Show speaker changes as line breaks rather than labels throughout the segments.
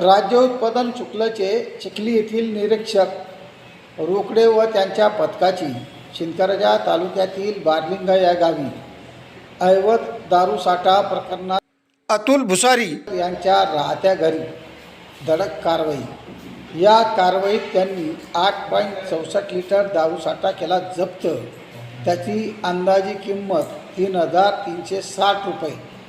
राज्य उत्पादन शुक्लचे चिखली येथील निरीक्षक रोकडे व त्यांच्या पथकाची शिंदखेडा तालुक्यातील बारलिंगा या गावी ऐवत दारूसाठा प्रकरणात अतुल भुसारी यांच्या राहत्या घरी धडक कारवाई. या कारवाईत त्यांनी आठ पॉईंट चौसष्ट लिटर दारूसाठा केला जप्त. त्याची अंदाजी किंमत तीन हजार तीनशे साठ रुपये.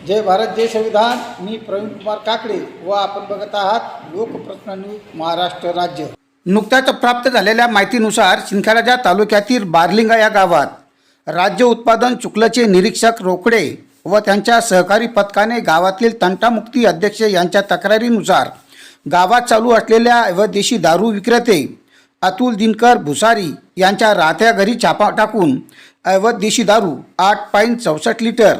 जय भारत जय संविधान. मी प्रवीण कुमार काकडे व आपण बघत आहात लोकप्रश्न न्यूज महाराष्ट्र राज्य. नुकत्याच प्राप्त झालेल्या माहितीनुसार शिंदखेडाच्या तालुक्यातील बारलिंगा या गावात राज्य उत्पादन शुक्लचे निरीक्षक रोकडे व त्यांच्या सहकारी पथकाने गावातील तंटामुक्ती अध्यक्ष यांच्या तक्रारीनुसार गावात चालू असलेल्या व देशी दारू विक्रेते अतुल दिनकर भुसारी यांच्या राहत्या घरी छापा टाकून अवध देशी दारू आठ पॉईंट चौसष्ट लिटर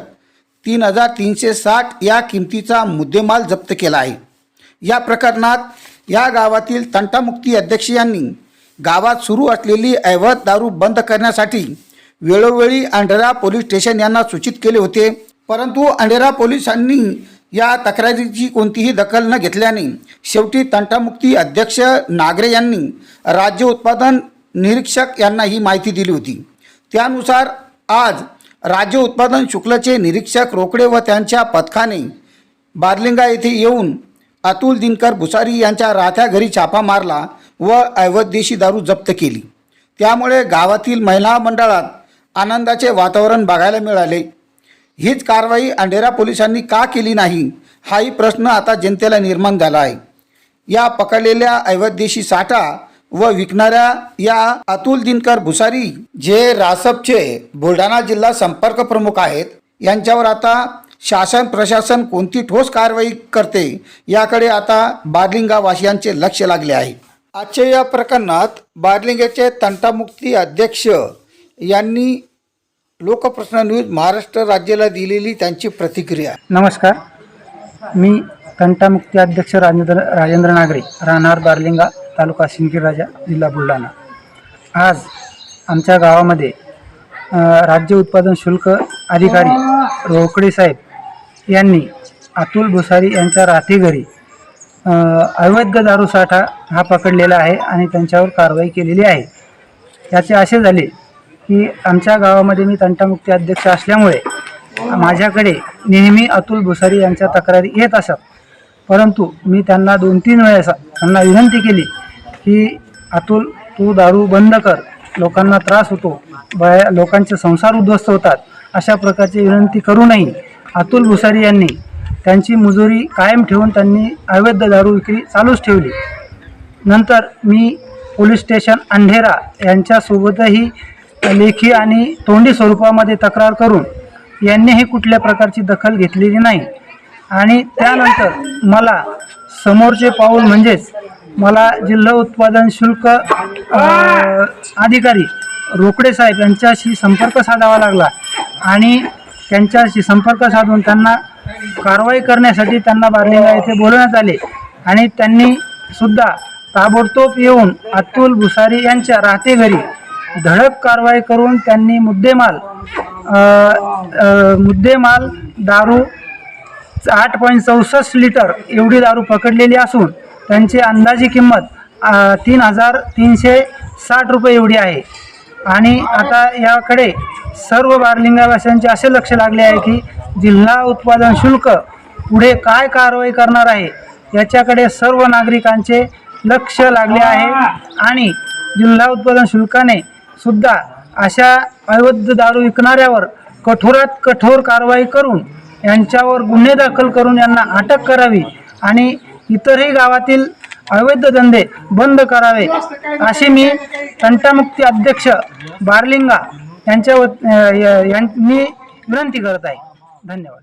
तीन हजार तीनशे साठ या किमतीचा मुद्देमाल जप्त केला आहे. या प्रकरणात या गावातील तंटामुक्ती अध्यक्ष यांनी गावात सुरू असलेली ऐवत दारू बंद करण्यासाठी वेळोवेळी अंढेरा पोलीस स्टेशन यांना सूचित केले होते. परंतु अंढेरा पोलिसांनी या तक्रारीची कोणतीही दखल न घेतल्याने शेवटी तंटामुक्ती अध्यक्ष नागरे यांनी राज्य उत्पादन निरीक्षक यांना ही माहिती दिली होती. त्यानुसार आज राज्य उत्पादन शुक्लचे निरीक्षक रोकडे व त्यांच्या पथकाने बारलिंगा येथे येऊन अतुल दिनकर भुसारी यांच्या राहत्या घरी छापा मारला व अवैध दारू जप्त केली. त्यामुळे गावातील महिला मंडळात आनंदाचे वातावरण बघायला मिळाले. हीच कारवाई अंडेरा पोलिसांनी का केली नाही हाही प्रश्न आता जनतेला निर्माण झाला आहे. या पकडलेल्या अवैध साठा व विकणाऱ्या या अतुल दिनकर भुसारी जे रासपचे बुलढाणा जिल्हा संपर्क प्रमुख आहेत यांच्यावर आता शासन प्रशासन कोणती ठोस कारवाई करते याकडे आता बारलिंगावासियांचे लक्ष लागले आहे. आजच्या या प्रकरणात बारलिंगाचे तंटामुक्ती अध्यक्ष यांनी लोकप्रश्न न्यूज महाराष्ट्र राज्याला दिलेली त्यांची प्रतिक्रिया.
नमस्कार. मी तंटामुक्ती अध्यक्ष राजेंद्र राजेंद्र नागरे राहणार बारलिंगा. तालुका सिंदखेड राजा जिल्हा बुलढाणा. आज आमच्या गावामध्ये राज्य उत्पादन शुल्क अधिकारी रोकडे साहेब यांनी अतुल भुसारी यांच्या राहते घरी अवैध दारू साठा हा पकडलेला आहे आणि त्यांच्यावर कारवाई केलेली आहे. याचे असे झाले की आमच्या गावामध्ये मी तंटामुक्ती अध्यक्ष असल्यामुळे माझ्याकडे नेहमी अतुल भुसारी यांच्या तक्रारी येत असत. परंतु मी त्यांना दोन तीन वेळेस त्यांना विनंती केली की अतुल तू दारू बंद कर. लोकांना त्रास होतो. बाया लोकांचे संसार उद्ध्वस्त होतात. अशा प्रकारची विनंती करूनही अतुल भुसारी यांनी त्यांची मुजोरी कायम ठेवून त्यांनी अवैध दारू विक्री चालूच ठेवली. नंतर मी पोलीस स्टेशन अंधेरा यांच्यासोबतही लेखी आणि तोंडी स्वरूपामध्ये तक्रार करून यांनीही कुठल्या प्रकारची दखल घेतलेली नाही. आणि त्यानंतर मला समोरचे पाऊल म्हणजेच मला जिल्हा उत्पादन शुल्क अधिकारी रोकडे साहेब यांच्याशी संपर्क साधावा लागला आणि त्यांच्याशी संपर्क साधून त्यांना कारवाई करण्यासाठी त्यांना बारलेला येथे बोलवण्यात आले आणि त्यांनी सुद्धा ताबडतोब येऊन अतुल भुसारी यांच्या राहते घरी धडक कारवाई करून त्यांनी मुद्देमाल मुद्देमाल दारू आठ पॉईंट चौसष्ट लिटर एवढी दारू पकडलेली असून त्यांची अंदाजी किंमत तीन हजार तीनशे साठ रुपये एवढी आहे. आणि आता याकडे सर्व बारलिंगावासियांचे असे लक्ष लागले आहे की जिल्हा उत्पादन शुल्क पुढे काय कारवाई करणार आहे याच्याकडे सर्व नागरिकांचे लक्ष लागले आहे. आणि जिल्हा उत्पादन शुल्काने सुद्धा अशा अवैध दारू विकणाऱ्यावर कठोरात कठोर कारवाई करून यांच्यावर गुन्हे दाखल करून यांना अटक करावी आणि इतरही गावातील अवैध धंदे बंद करावे असे मी तंटामुक्ती अध्यक्ष बारलिंगा यांच्या वत- यांनी विनंती करत आहे. धन्यवाद.